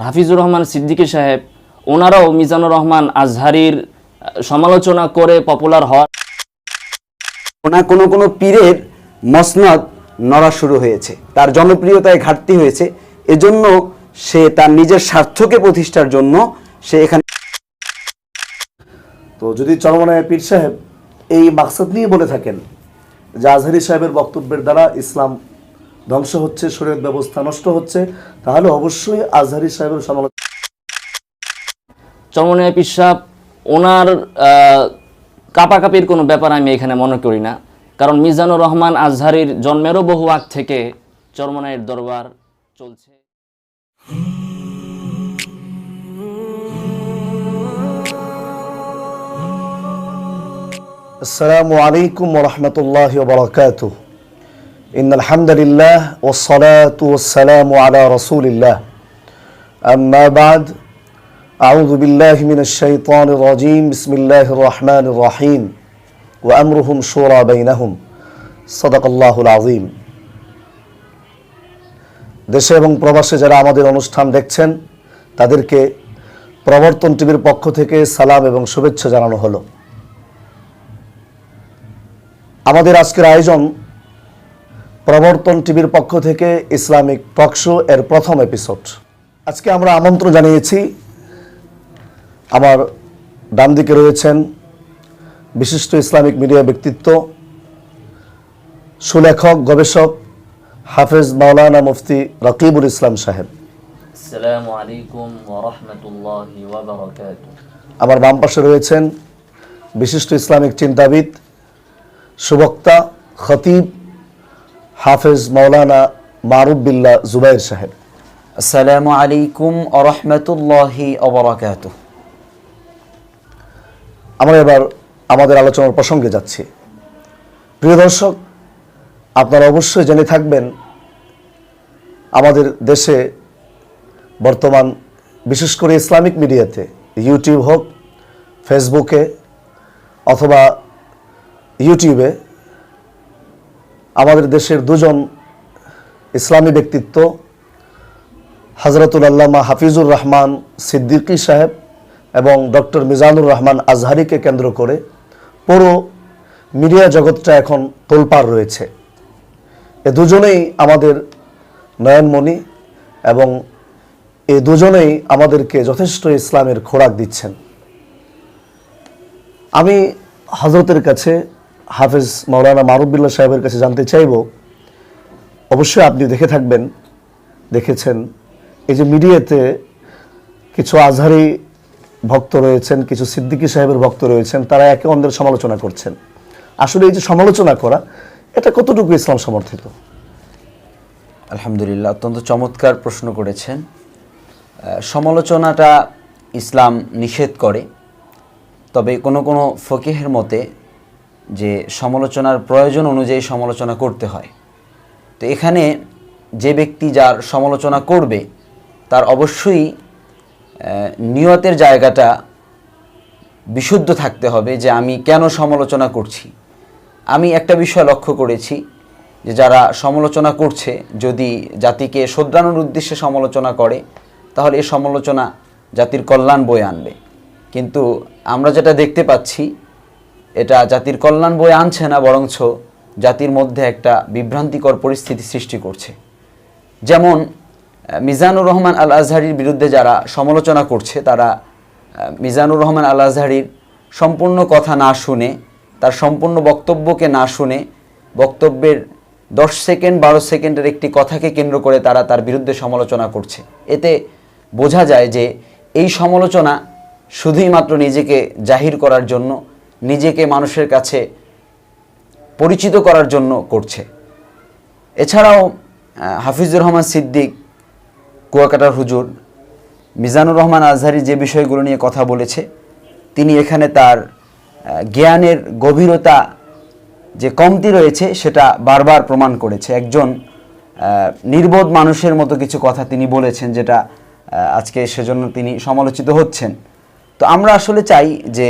হাফিজুর রহমান সিদ্দিকী সাহেব ওনারাও মিজানুর রহমান আজহারির সমালোচনা করে পপুলার হওয়ার ওনার কোনো কোনো পীরের মসনদ নড়া শুরু হয়েছে। তার জনপ্রিয়তায় ঘাটতি হয়েছে। এজন্য সে তার নিজের স্বার্থকে প্রতিষ্ঠার জন্য সে এখানে তো যদি চরমনায় পীর সাহেব এই মাকসাদ নিয়ে বলে থাকেন যে আজহারি সাহেবের বক্তব্যের দ্বারা ইসলাম ধ্বংস হচ্ছে শরীর ব্যবস্থা নষ্ট হচ্ছে তাহলে অবশ্যই আজহারি সাহেবের সমালোচনা চমনে পিসাব ওনার কাপাকাপির কোনো ব্যাপার আমি এখানে মনে করি না। কারণ মিজানুর রহমান আজহারির জন্মেরও বহু আগ থেকে চরমনায়ের দরবার চলছে। আসসালামু আলাইকুম রহমতুল্লাহ বারকাতুহ। إن الحمد لله والصلاة والسلام على رسول الله أما بعد أعوذ بالله من الشيطان الرجيم بسم الله الرحمن الرحيم وأمرهم شورى بينهم صدق الله العظيم দেশে এবং প্রবাসে যারা আমাদের অনুষ্ঠান দেখছেন তাদেরকে প্রবর্তন টিভির পক্ষ থেকে সালাম এবং শুভেচ্ছা জানানো হলো আমাদের আজকের আয়োজন প্রবর্তন টিভির পক্ষ থেকে ইসলামিক টকশো এর প্রথম এপিসোড। আজকে আমরা আমন্ত্রণ জানিয়েছি। আমার ডান দিকে রয়েছেন বিশিষ্ট ইসলামিক মিডিয়া ব্যক্তিত্ব সুলেখক গবেষক হাফেজ মাওলানা মুফতি রকিবুল ইসলাম সাহেব। আমার বাম পাশে রয়েছেন বিশিষ্ট ইসলামিক চিন্তাবিদ সুবক্তা খতিব হাফেজ মাওলানা মারুফ বিল্লাহ জুবাইর সাহেব। আসসালামু আলাইকুম আরহামতুল্লাহি অবরাকাত আমরা এবার আমাদের আলোচনার প্রসঙ্গে যাচ্ছি। প্রিয় দর্শক আপনারা অবশ্যই জেনে থাকবেন আমাদের দেশে বর্তমান বিশেষ করে ইসলামিক মিডিয়াতে ইউটিউব হোক ফেসবুকে অথবা ইউটিউবে আমাদের দেশের দুজন ইসলামী ব্যক্তিত্ব, হজরতুল আল্লামা হাফিজুর রহমান সিদ্দিকী সাহেব এবং ডক্টর মিজানুর রহমান আজহারিকে কেন্দ্র করে পুরো মিডিয়া জগৎটা এখন তোলপাড় রয়েছে। এ দুজনেই আমাদের নয়নমণি এবং এ দুজনেই আমাদেরকে যথেষ্ট ইসলামের খোরাক দিচ্ছেন। আমি হজরতের কাছে হাফেজ মৌলানা মারুবিল্লা সাহেবের কাছে জানতে চাইব, অবশ্যই আপনি দেখে থাকবেন, দেখেছেন। এই যে মিডিয়াতে কিছু আজহারি ভক্ত রয়েছেন, কিছু সিদ্দিকী সাহেবের ভক্ত রয়েছেন, তারা একে অন্যের সমালোচনা করছেন। আসলে এই যে সমালোচনা করা, এটা কতটুকু ইসলাম সমর্থিত? আলহামদুলিল্লাহ, অত্যন্ত চমৎকার প্রশ্ন করেছেন। সমালোচনাটা ইসলাম নিষেধ করে, তবে কোনো কোনো ফকিহের মতে যে সমালোচনার প্রয়োজন অনুযায়ী সমালোচনা করতে হয়। তো এখানে যে ব্যক্তি যার সমালোচনা করবে, তার অবশ্যই নিয়তের জায়গাটা বিশুদ্ধ থাকতে হবে যে আমি কেন সমালোচনা করছি। আমি একটা বিষয় লক্ষ্য করেছি যে যারা সমালোচনা করছে, যদি জাতিকে শোধরানোর উদ্দেশ্যে সমালোচনা করে, তাহলে এই সমালোচনা জাতির কল্যাণ বয়ে আনবে। কিন্তু আমরা যেটা দেখতে পাচ্ছি এটা জাতির কল্যাণ বয়ে আনছে না বরঞ্চ জাতির মধ্যে একটা বিভ্রান্তিকর পরিস্থিতি সৃষ্টি করছে। যেমন মিজানুর রহমান আল আজহারির বিরুদ্ধে যারা সমালোচনা করছে, তারা মিজানুর রহমান আল আজহারির সম্পূর্ণ কথা না শুনে, তার সম্পূর্ণ বক্তব্যকে না শুনে, বক্তব্যের দশ সেকেন্ড, বারো সেকেন্ডের একটি কথাকে কেন্দ্র করে তারা তার বিরুদ্ধে সমালোচনা করছে। এতে বোঝা যায় যে, এই সমালোচনা শুধুই মাত্র নিজেকে জাহির করার জন্য নিজেকে মানুষের কাছে পরিচিত করার জন্য করছে। এছাড়াও হাফিজুর রহমান সিদ্দিক, কুয়াকাটার হুজুর, মিজানুর রহমান আজহারি যে বিষয়গুলো নিয়ে কথা বলেছে, তিনি এখানে তার জ্ঞানের গভীরতা যে কমতি রয়েছে, সেটা বারবার প্রমাণ করেছে। একজন নির্বোধ মানুষের মতো কিছু কথা তিনি বলেছেন, যেটা আজকে সেজন্য তিনি সমালোচিত হচ্ছেন। তো আমরা আসলে চাই যে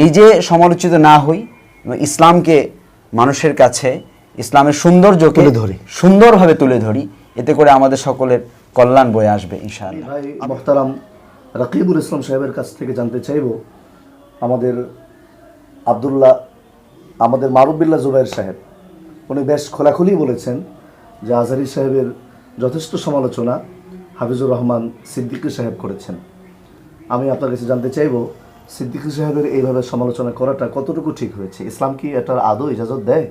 নিজে সমালোচিত না হই এবং ইসলামকে মানুষের কাছে ইসলামের সৌন্দর্যকে তুলে ধরি। সুন্দরভাবে তুলে ধরি এতে করে আমাদের সকলের কল্যাণ বয়ে আসবে ইনশাআল্লাহ। ভাই মোহতারাম রাকিবুল ইসলাম সাহেবের কাছ থেকে জানতে চাইব আমাদের আবদুল্লাহ আমাদের মারুবিল্লাহ জুবাইর সাহেব। উনি বেশ খোলাখুলি বলেছেন যে আজহারি সাহেবের যথেষ্ট সমালোচনা হাফিজুর রহমান সিদ্দিকী সাহেব করেছেন। আমি আপনার কাছে জানতে চাইব সিদ্দিকী সাহেবের এইভাবে সমালোচনা করাটা কতটুকু ঠিক হয়েছে? ইসলাম কি এটার আদৌ ইজাজত দেয়?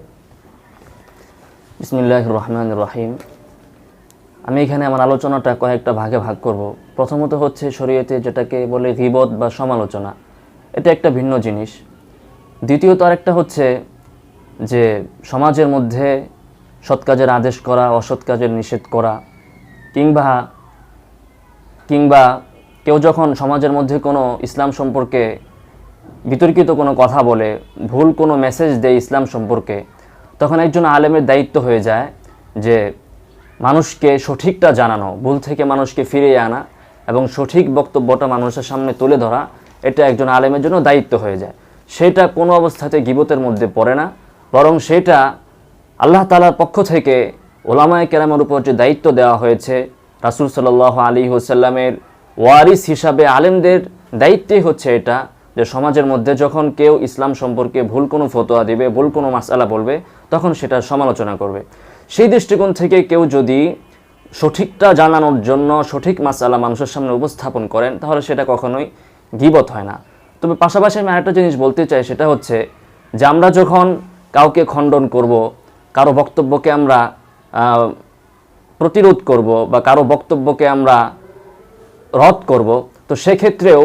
বিসমিল্লাহ রহমান রহিম। আমি এখানে আমার আলোচনাটা কয়েকটা ভাগে ভাগ করব। প্রথমত হচ্ছে শরীয়তে যেটাকে বলে গিবত বা সমালোচনা। এটা একটা ভিন্ন জিনিস। দ্বিতীয়ত আরেকটা হচ্ছে যে সমাজের মধ্যে সৎ কাজের আদেশ করা, অসৎ কাজের নিষেধ করা কিংবা কিংবা কেউ যখন সমাজের মধ্যে কোনো ইসলাম সম্পর্কে বিতর্কিত কোনো কথা বলে, ভুল কোনো মেসেজ দেয় ইসলাম সম্পর্কে, তখন একজন আলেমের দায়িত্ব হয়ে যায় যে মানুষকে সঠিকটা জানানো, ভুল থেকে মানুষকে ফিরিয়ে আনা এবং সঠিক বক্তব্যটা মানুষের সামনে তুলে ধরা, এটা একজন আলেমের জন্য দায়িত্ব হয়ে যায়। সেটা কোনো অবস্থাতে গিবতের মধ্যে পড়ে না, বরং সেটা আল্লাহ তালার পক্ষ থেকে ওলামায় কেরামের উপর যে দায়িত্ব দেওয়া হয়েছে, রাসুল সাল্লাহ আলী হোসাল্লামের ওয়ারিস হিসাবে আলেমদের দায়িত্বই হচ্ছে এটা, যে সমাজের মধ্যে যখন কেউ ইসলাম সম্পর্কে ভুল কোনো ফতোয়া দিবে, ভুল কোনো মাসালা বলবে, তখন সেটার সমালোচনা করবে। সেই দৃষ্টিকোণ থেকে কেউ যদি সঠিকটা জানানোর জন্য সঠিক মাসালা মানুষের সামনে উপস্থাপন করেন, তাহলে সেটা কখনোই গিবত হয় না। তবে পাশাপাশি আমি আরেকটা জিনিস বলতে চাই, সেটা হচ্ছে যে আমরা যখন কাউকে খণ্ডন করব, কারও বক্তব্যকে আমরা প্রতিরোধ করব বা কারও বক্তব্যকে আমরা রদ করব, তো সেক্ষেত্রেও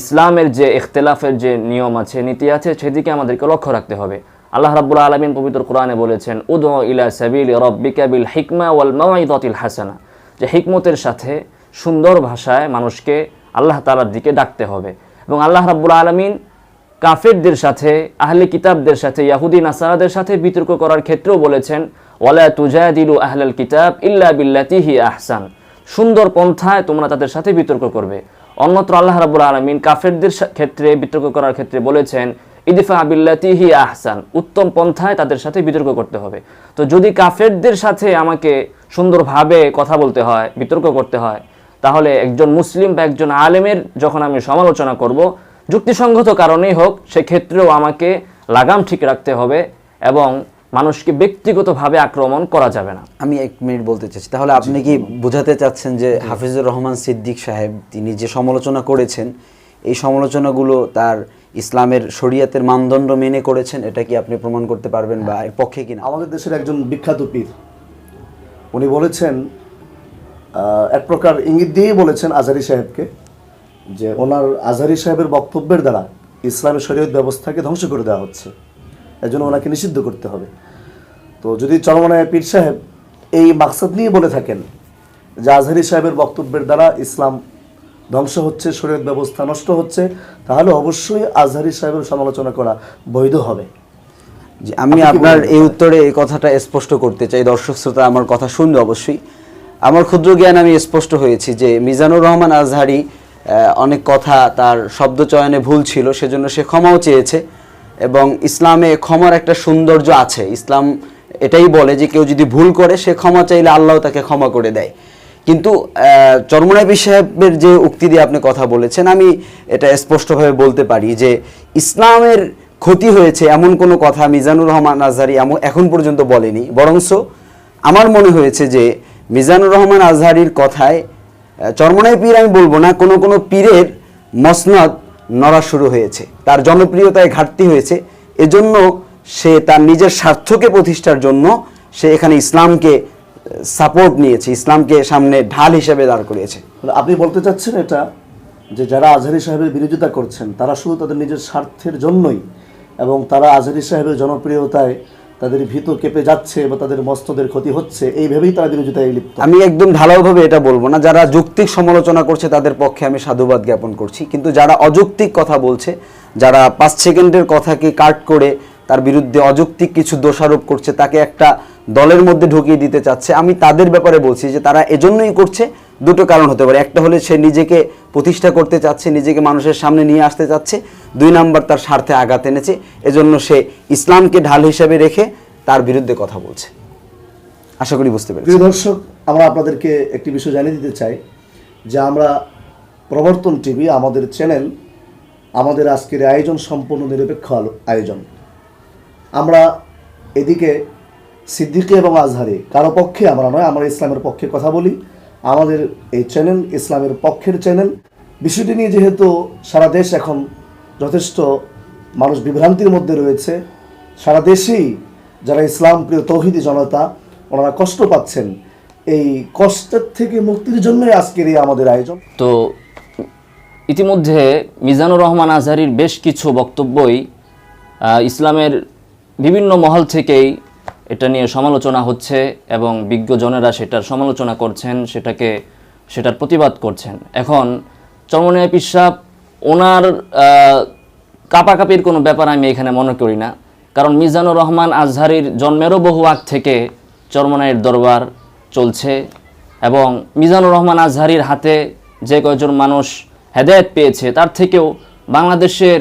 ইসলামের যে ইখতলাফের যে নিয়ম আছে, নীতি আছে, সেদিকে আমাদেরকে লক্ষ্য রাখতে হবে। আল্লাহ রাব্বুল আলমিন পবিত্র কোরআনে বলেছেন উদ ইলা সাবিল রব্বিকা বিল হিকমা ওয়াল মাওয়াইদাতিল হাসানা। যে হিকমতের সাথে সুন্দর ভাষায় মানুষকে আল্লাহ তাআলার দিকে ডাকতে হবে। এবং আল্লাহ রাব্বুল আলমিন কাফেরদের সাথে, আহলে কিতাবদের সাথে, ইয়াহুদি, নাসারাদের সাথে বিতর্ক করার ক্ষেত্রেও বলেছেন, ওয়ালা তুজাদিলু আহলাল কিতাব ইল্লা বিল্লাতিহি আহসান। সুন্দর পন্থায় তোমরা তাদের সাথে বিতর্ক করবে। অন্যত্র আল্লাহ রাবুল আলমিন কাফেরদের ক্ষেত্রে বিতর্ক করার ক্ষেত্রে বলেছেন, ইদিফা আবিল্লাতিহি আহসান উত্তম পন্থায় তাদের সাথে বিতর্ক করতে হবে। তো যদি কাফেরদের সাথে আমাকে সুন্দরভাবে কথা বলতে হয়, বিতর্ক করতে হয়, তাহলে একজন মুসলিম বা একজন আলেমের যখন আমি সমালোচনা করব, যুক্তিসঙ্গত কারণেই হোক, সেক্ষেত্রেও আমাকে লাগাম ঠিক রাখতে হবে এবং মানুষকে ব্যক্তিগতভাবে আক্রমণ করা যাবে না। আমি এক মিনিট বলতে চাচ্ছি তাহলে আপনি কি বোঝাতে চাচ্ছেন যে হাফিজুর রহমান সিদ্দিক সাহেব তিনি যে সমালোচনা করেছেন এই সমালোচনাগুলো তার ইসলামের শরিয়াতের মানদণ্ড মেনে করেছেন এটা কি আপনি প্রমাণ করতে পারবেন বা এর পক্ষে কিনা? আমাদের দেশের একজন বিখ্যাত পীর উনি বলেছেন এক প্রকার ইঙ্গিত দিয়েই বলেছেন আজহারি সাহেবকে যে ওনার আজহারি সাহেবের বক্তব্যের দ্বারা ইসলামের শরীয়ত ব্যবস্থাকে ধ্বংস করে দেওয়া হচ্ছে। এর জন্য ওনাকে নিষিদ্ধ করতে হবে। তো যদি চরমনায় পীর সাহেব এই মাকসাদ নিয়ে বলে থাকেন যে আজহারি সাহেবের বক্তব্যের দ্বারা ইসলাম ধ্বংস হচ্ছে শরীয়ত ব্যবস্থা নষ্ট হচ্ছে তাহলে অবশ্যই আজহারি সাহেবের সমালোচনা করা বৈধ হবে। জি, আমি আপনার এই উত্তরে এই কথাটা স্পষ্ট করতে চাই। দর্শক শ্রোতা আমার কথা শুনবে অবশ্যই। আমার ক্ষুদ্র জ্ঞান আমি স্পষ্ট হয়েছি যে মিজানুর রহমান আজহারি অনেক কথা তার শব্দ চয়নে ভুল ছিল সেজন্য সে ক্ষমাও চেয়েছে। এবং ইসলামে ক্ষমার একটা সৌন্দর্য আছে। ইসলাম এটাই বলে যে কেউ যদি ভুল করে সে ক্ষমা চাইলে আল্লাহ তাকে ক্ষমা করে দেয়। কিন্তু আহ, সাহেবের যে উক্তি দিয়ে আপনি কথা বলেছেন আমি এটা স্পষ্টভাবে বলতে পারি যে ইসলামের ক্ষতি হয়েছে এমন কোনো কথা মিজানুর রহমান আজহারি এমন এখন পর্যন্ত বলেনি। বরংস আমার মনে হয়েছে যে মিজানুর রহমান আজহারির কথায় চরমনাই পীর আমি বলব না কোনো কোনো পীরের মসনদ নড়া শুরু হয়েছে। তার জনপ্রিয়তায় ঘাটতি হয়েছে। এজন্য সে তার নিজের স্বার্থকে প্রতিষ্ঠার জন্য সে এখানে ইসলামকে সাপোর্ট নিয়েছে, ইসলামকে সামনে ঢাল হিসেবে দাঁড় করিয়েছে। আপনি বলতে চাচ্ছেন এটা, যে যারা আজহারি সাহেবের বিরোধিতা করছেন, তারা শুধু তাদের নিজের স্বার্থের জন্যই, এবং তারা আজহারি সাহেবের জনপ্রিয়তায় তাদের ভীত কেঁপে যাচ্ছে বা তাদের মস্তদের ক্ষতি হচ্ছে, এই ভেবেই তারা বিরোধিতায় লিপ্ত। আমি একদম ঢালাওভাবে এটা বলব না, যারা যৌক্তিক সমালোচনা করছে তাদের পক্ষে আমি সাধুবাদ জ্ঞাপন করছি। কিন্তু যারা অযৌক্তিক কথা বলছে, যারা পাঁচ সেকেন্ডের কথাকে কাট করে তার বিরুদ্ধে অযৌক্তিক কিছু দোষারোপ করছে, তাকে একটা দলের মধ্যে ঢুকিয়ে দিতে চাচ্ছে, আমি তাদের ব্যাপারে বলছি যে তারা এজন্যই করছে দুটো কারণ হতে পারে। একটা হলে সে নিজেকে প্রতিষ্ঠা করতে চাচ্ছে, নিজেকে মানুষের সামনে নিয়ে আসতে চাচ্ছে। দুই নাম্বার, তার স্বার্থে আঘাত এনেছে। এজন্য সে ইসলামকে ঢাল হিসাবে রেখে তার বিরুদ্ধে কথা বলছে। আশা করি বুঝতে পেরেছি। দর্শক, আমরা আপনাদেরকে একটি বিষয় জানিয়ে দিতে চাই, যে আমরা প্রবর্তন টিভি, আমাদের চ্যানেল, আমাদের আজকের আয়োজন সম্পূর্ণ নিরপেক্ষ আয়োজন। আমরা এদিকে সিদ্দিকি এবং আজহারি, কারও পক্ষে আমরা নয়, আমরা ইসলামের পক্ষে কথা বলি। আমাদের এই চ্যানেল ইসলামের পক্ষের চ্যানেল বিষয়টি নিয়ে যেহেতু সারা দেশ এখন যথেষ্ট মানুষ বিভ্রান্তির মধ্যে রয়েছে, সারা দেশেই যারা ইসলাম প্রিয় তৌহিদি জনতা, ওনারা কষ্ট পাচ্ছেন। এই কষ্টের থেকে মুক্তির জন্যই আজকের এই আমাদের আয়োজন। তো ইতিমধ্যে মিজানুর রহমান আজহারির বেশ কিছু বক্তব্যই ইসলামের বিভিন্ন মহল থেকেই এটা নিয়ে সমালোচনা হচ্ছে এবং বিজ্ঞজনেরা সেটার সমালোচনা করছেন, সেটাকে, সেটার প্রতিবাদ করছেন। এখন চরমনিয়া পিসাব, ওনার কাপাকাপির কোনো ব্যাপার আমি এখানে মনে করি না। কারণ মিজানুর রহমান আজহারির জন্মেরও বহু আগ থেকে চরমনাইয়ের দরবার চলছে এবং মিজানুর রহমান আজহারির হাতে যে কয়েকজন মানুষ হেদায়েত পেয়েছে, তার থেকেও বাংলাদেশের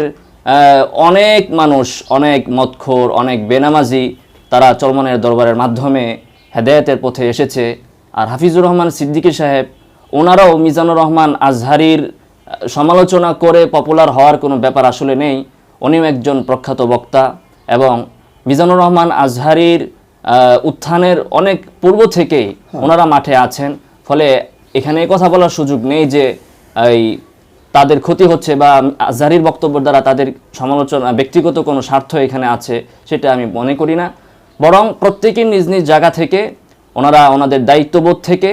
অনেক মানুষ, অনেক মদখোর, অনেক বেনামাজি তারা চরমনাইয়ের দরবারের মাধ্যমে হেদায়েতের পথে এসেছে। আর হাফিজুর রহমান সিদ্দিকী সাহেব ওনারাও মিজানুর রহমান আজহারির সমালোচনা করে পপুলার হওয়ার কোনো ব্যাপার আসলে নেই। উনিও একজন প্রখ্যাত বক্তা এবং মিজানুর রহমান আজহারির উত্থানের অনেক পূর্ব থেকেই ওনারা মাঠে আছেন। ফলে এখানে কথা বলার সুযোগ নেই যে এই তাদের ক্ষতি হচ্ছে বা আজহারির বক্তব্য দ্বারা তাদের সমালোচনা ব্যক্তিগত কোনো স্বার্থ এখানে আছে সেটা আমি মনে করি না। বরং প্রত্যেকের নিজ নিজ জায়গা থেকে, ওনারা ওনাদের দায়িত্ববোধ থেকে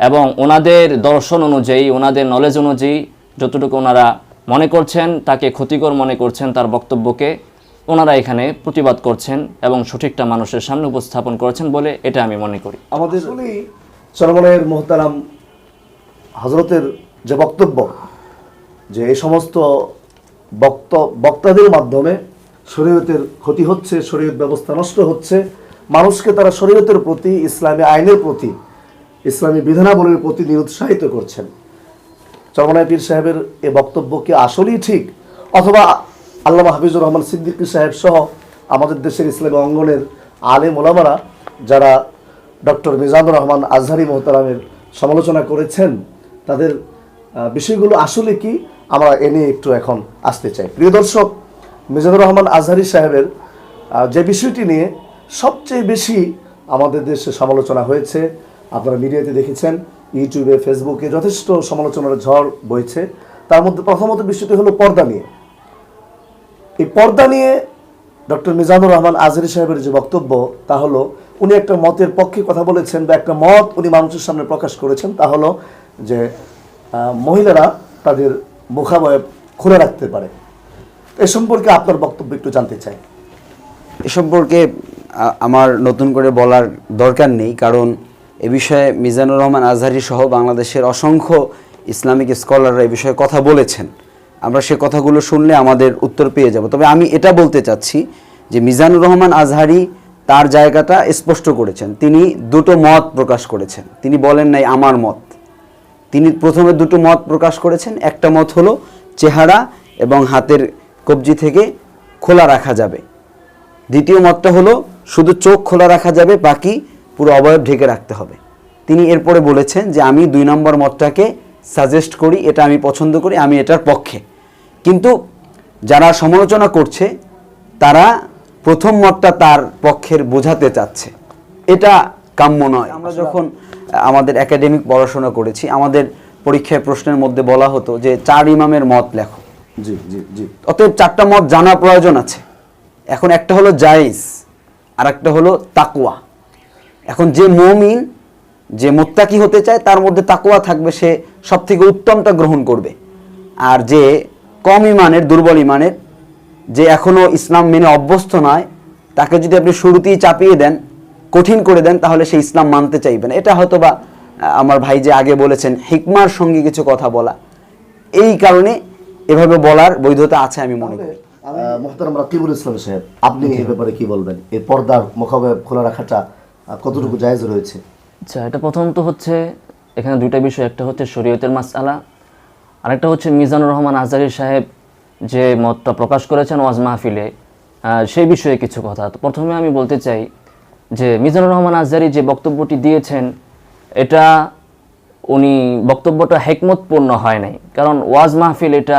এবং ওনাদের দর্শন অনুযায়ী, ওনাদের নলেজ অনুযায়ী যতটুকু ওনারা মনে করছেন, তাকে ক্ষতিকর মনে করছেন তার বক্তব্যকে ওনারা এখানে প্রতিবাদ করছেন এবং সঠিকটা মানুষের সামনে উপস্থাপন করেছেন বলে এটা আমি মনে করি। আমাদের চরমনের মোহতারাম হজরতের যে বক্তব্য, যে এই সমস্ত বক্ত, বক্তাদের মাধ্যমে শরীয়তের ক্ষতি হচ্ছে, শরীয়ত ব্যবস্থা নষ্ট হচ্ছে। মানুষকে তারা শরীয়তের প্রতি, ইসলামী আইনের প্রতি, ইসলামী বিধানাবলীর প্রতি নিরুৎসাহিত করছেন। চরমনায় পীর সাহেবের এ বক্তব্য কি আসলেই ঠিক? অথবা আল্লাহ হাফিজুর রহমান সিদ্দিকী সাহেব সহ আমাদের দেশের ইসলামী অঙ্গনের আলেম ওলামারা যারা ডক্টর মিজানুর রহমান আজহারি মোহতারামের সমালোচনা করেছেন, তাদের বিষয়গুলো আসলে কি? আমরা এ নিয়ে একটু এখন আসতে চাই। প্রিয় দর্শক মিজানুর রহমান আজহারি সাহেবের যে বিষয়টি নিয়ে সবচেয়ে বেশি আমাদের দেশে সমালোচনা হয়েছে, আপনারা মিডিয়াতে দেখেছেন, ইউটিউবে, ফেসবুকে যথেষ্ট সমালোচনার ঝড় বইছে। তার মধ্যে প্রথমত বিষয়টি হলো পর্দা নিয়ে। এই পর্দা নিয়ে ডক্টর মিজানুর রহমান আজহারি সাহেবের যে বক্তব্য, তা হলো উনি একটা মতের পক্ষে কথা বলেছেন বা একটা মত উনি মানুষের সামনে প্রকাশ করেছেন, তা হলো যে মহিলারা তাদের মুখাবয়ব খুলে রাখতে পারে। এ সম্পর্কে আপনার বক্তব্য একটু জানতে চাই। এ সম্পর্কে আমার নতুন করে বলার দরকার নেই, কারণ এ বিষয়ে মিজানুর রহমান আজহারি সহ বাংলাদেশের অসংখ্য ইসলামিক স্কলাররা এ বিষয়ে কথা বলেছেন। আমরা সে কথাগুলো শুনলে আমাদের উত্তর পেয়ে যাব। তবে আমি এটা বলতে চাচ্ছি যে মিজানুর রহমান আজহারি তার জায়গাটা স্পষ্ট করেছেন। তিনি দুটো মত প্রকাশ করেছেন। তিনি বলেন নাই আমার মত। তিনি প্রথমে দুটো মত প্রকাশ করেছেন। একটা মত হলো চেহারা এবং হাতের কবজি থেকে খোলা রাখা যাবে। দ্বিতীয় মতটা হলো শুধু চোখ খোলা রাখা যাবে বাকি পুরো অবয়ব ঢেকে রাখতে হবে। তিনি এরপরে বলেছেন যে আমি দুই নম্বর মতটাকে সাজেস্ট করি এটা আমি পছন্দ করি আমি এটার পক্ষে। কিন্তু যারা সমালোচনা করছে তারা প্রথম মতটা তার পক্ষের বোঝাতে চাচ্ছে। এটা কাম্য নয়। আমরা যখন আমাদের একাডেমিক পড়াশোনা করেছি আমাদের পরীক্ষায় প্রশ্নের মধ্যে বলা হতো যে চার ইমামের মত লেখো। অতএব চারটা মত জানা প্রয়োজন আছে। এখন একটা হলো জায়েজ আর একটা হলো তাকুয়া এখন যে মমিন, যে মোত্তাকি হতে চায়, তার মধ্যে তাকুয়া থাকবে, সে সব থেকে উত্তমটা গ্রহণ করবে। আর যে কম ইমানের, দুর্বল ইমানের, যে এখনও ইসলাম মেনে অভ্যস্ত নয়, তাকে যদি আপনি শুরুতেই চাপিয়ে দেন, কঠিন করে দেন, তাহলে সে ইসলাম মানতে চাইবে না। এটা হয়তো বা আমার ভাই যে আগে বলেছেন, হিকমার সঙ্গে কিছু কথা বলা। এই কারণে এভাবে বলার বৈধতা আছে আমি মনে করি। আহ, মোহতারাম রাকিবুল ইসলাম সাহেব আপনি এই ব্যাপারে কি বলবেন? এই পর্দার মুখাবয়ব খোলা রাখাটা কতটুকু জায়েজ রয়েছে? আচ্ছা এটা প্রথমত হচ্ছে এখানে দুইটা বিষয় একটা হচ্ছে শরীয়তের মাসআলা আরেকটা হচ্ছে মিজানুর রহমান আজারি সাহেব যে মতটা প্রকাশ করেছেন ওয়াজ মাহফিলে আহ, সেই বিষয়ে কিছু কথা। তো প্রথমে আমি বলতে চাই যে মিজানুর রহমান আজহারি যে বক্তব্যটি দিয়েছেন এটা উনি বক্তব্যটা হেকমতপূর্ণ হয় নাই। কারণ ওয়াজ মাহফিল এটা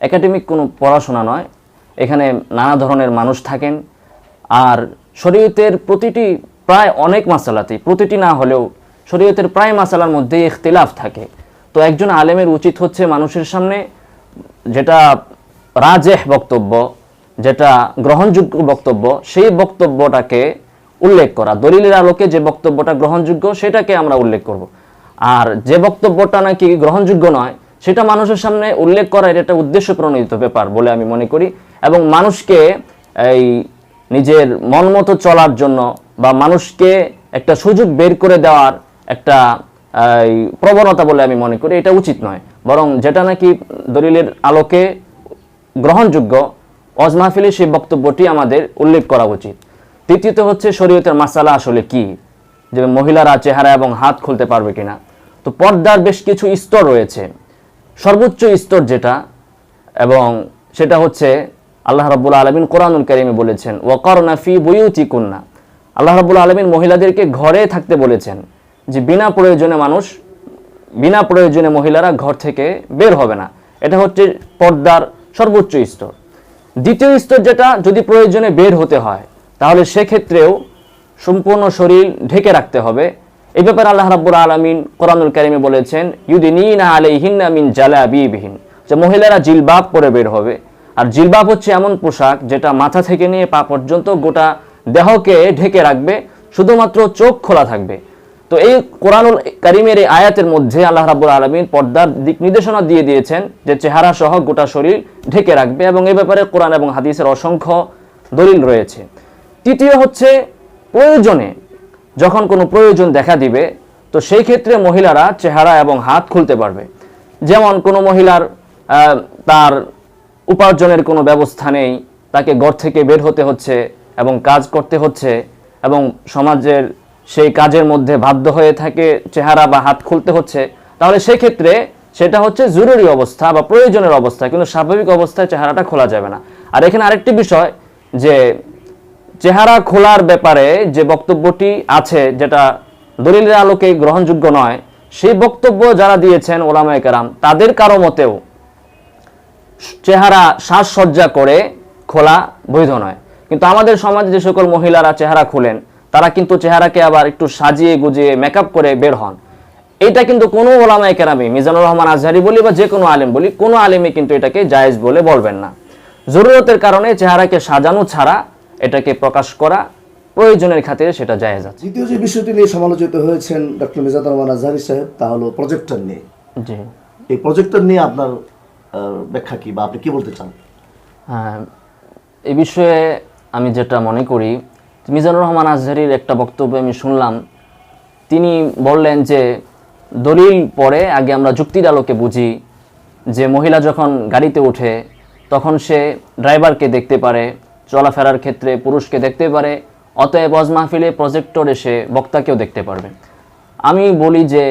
একাডেমিক কোনো পড়াশোনা নয়। এখানে নানা ধরনের মানুষ থাকেন। আর শরীয়তের প্রতিটি প্রায় অনেক মাসালাতেই প্রতিটি না হলেও শরীয়তের প্রায় মাসালার মধ্যে ইখতিলাফ থাকে। তো একজন আলেমের উচিত হচ্ছে মানুষের সামনে যেটা রাজেহ বক্তব্য, যেটা গ্রহণযোগ্য বক্তব্য, সেই বক্তব্যটাকে উল্লেখ করা। দলিলের আলোকে যে বক্তব্যটা গ্রহণযোগ্য, সেটাকে আমরা উল্লেখ করব। আর যে বক্তব্যটা নাকি গ্রহণযোগ্য নয়, সেটা মানুষের সামনে উল্লেখ করা এটা উদ্দেশ্য প্রণোদিত ব্যাপার বলে আমি মনে করি। এবং মানুষকে এই নিজের মন মতো চলার জন্য বা মানুষকে একটা সুযোগ বের করে দেওয়ার একটা প্রবণতা বলে আমি মনে করি, এটা উচিত নয়। বরং যেটা নাকি দলিলের আলোকে গ্রহণযোগ্য ওয়াজ মাহফিলে সেই বক্তব্যটি আমাদের উল্লেখ করা উচিত। তৃতীয়ত হচ্ছে শরীয়তের মাসালা আসলে কি? যে মহিলারা চেহারা এবং হাত খুলতে পারবে কিনা। তো পর্দার বেশ কিছু স্তর রয়েছে। সর্বোচ্চ স্তর যেটা, এবং সেটা হচ্ছে আল্লাহ রাব্বুল আলমিন কোরআনুল কারিমে বলেছেন, ওয়াকরনা ফি বইউতি কন্যা আল্লাহ রাব্বুল আলমিন মহিলাদেরকে ঘরে থাকতে বলেছেন যে, বিনা প্রয়োজনে মানুষ, বিনা প্রয়োজনে মহিলারা ঘর থেকে বের হবে না। এটা হচ্ছে পর্দার সর্বোচ্চ স্তর। দ্বিতীয় স্তর যেটা, যদি প্রয়োজনে বের হতে হয়, তাহলে সেক্ষেত্রেও সম্পূর্ণ শরীর ঢেকে রাখতে হবে। এই ব্যাপারে আল্লাহ রাব্বুল আলমিন কোরআনুল কারিমে বলেছেন ইউদিনা আলাইহিন্না মিন জালাবিবিহিন। যে মহিলারা জিলবাব পরে বের হবে। আর জিলবাব হচ্ছে এমন পোশাক যেটা মাথা থেকে নিয়ে পা পর্যন্ত গোটা দেহকে ঢেকে রাখবে, শুধুমাত্র চোখ খোলা থাকবে। তো এই কোরআনুল কারিমের এই আয়াতের মধ্যে আল্লাহ রাব্বুল আলমিন পর্দার দিক নির্দেশনা দিয়ে দিয়েছেন যে চেহারা সহ গোটা শরীর ঢেকে রাখবে এবং এই ব্যাপারে কোরআন এবং হাদিসের অসংখ্য দলিল রয়েছে। তৃতীয় হচ্ছে প্রয়োজনে যখন কোনো প্রয়োজন দেখা দিবে, তো সেই ক্ষেত্রে মহিলারা চেহারা এবং হাত খুলতে পারবে। যেমন কোনো মহিলার তার উপার্জনের কোনো ব্যবস্থা নেই, তাকে ঘর থেকে বের হতে হচ্ছে এবং কাজ করতে হচ্ছে এবং সমাজের সেই কাজের মধ্যে বাধ্য হয়ে থাকে চেহারা বা হাত খুলতে হচ্ছে, তাহলে সেক্ষেত্রে সেটা হচ্ছে জরুরি অবস্থা বা প্রয়োজনের অবস্থা, কিন্তু স্বাভাবিক অবস্থায় চেহারাটা খোলা যাবে না। আর এখানে আরেকটি বিষয় যে চেহারা খোলার ব্যাপারে যে বক্তব্যটি আছে, যেটা দলিলের আলোকে গ্রহণযোগ্য নয়, সেই বক্তব্য যারা দিয়েছেন ওলামায়ে কেরাম, তাদের কারও মতেও চেহারা সাজসজ্জা করে খোলা বৈধ নয়। কিন্তু আমাদের সমাজে যে সকল মহিলারা চেহারা খুলেন, তারা কিন্তু চেহারাকে আবার একটু সাজিয়ে গুজিয়ে মেকআপ করে বের হন। এটা কিন্তু কোনো ওলামায় কেরামে মিজানুর রহমান আজহারি বলি বা যে কোনো আলেম বলি, কোনো আলেমই কিন্তু এটাকে জায়েজ বলে বলবেন না। জরুরতের কারণে চেহারাকে সাজানো ছাড়া এটাকে প্রকাশ করা প্রয়োজনের খাতিরে সেটা জায়েজ আছে। দ্বিতীয় যে বিষয়টি নিয়ে সমালোচিত হয়েছেন ডক্টর মিজানুর রহমান আজহারি সাহেব তা হলো প্রজেক্টর নিয়ে। জি। এই প্রজেক্টর নিয়ে আপনার ব্যাখ্যা কি বা আপনি কি বলতে চান? হ্যাঁ এই বিষয়ে আমি যেটা মনে করি মিজানুর রহমান আজহারির একটা বক্তব্য আমি শুনলাম। তিনি বললেন যে দলিল পরে আগে আমরা যুক্তির আলোকে বুঝি যে মহিলা যখন গাড়িতে ওঠে তখন সে ড্রাইভারকে দেখতে পারে চলাফেরার ক্ষেত্রে পুরুষকে দেখতে পারে, অতএব ওয়াজ মাহফিলে প্রজেক্টর এসে বক্তাকেও দেখতে পারবে। আমি বলি যে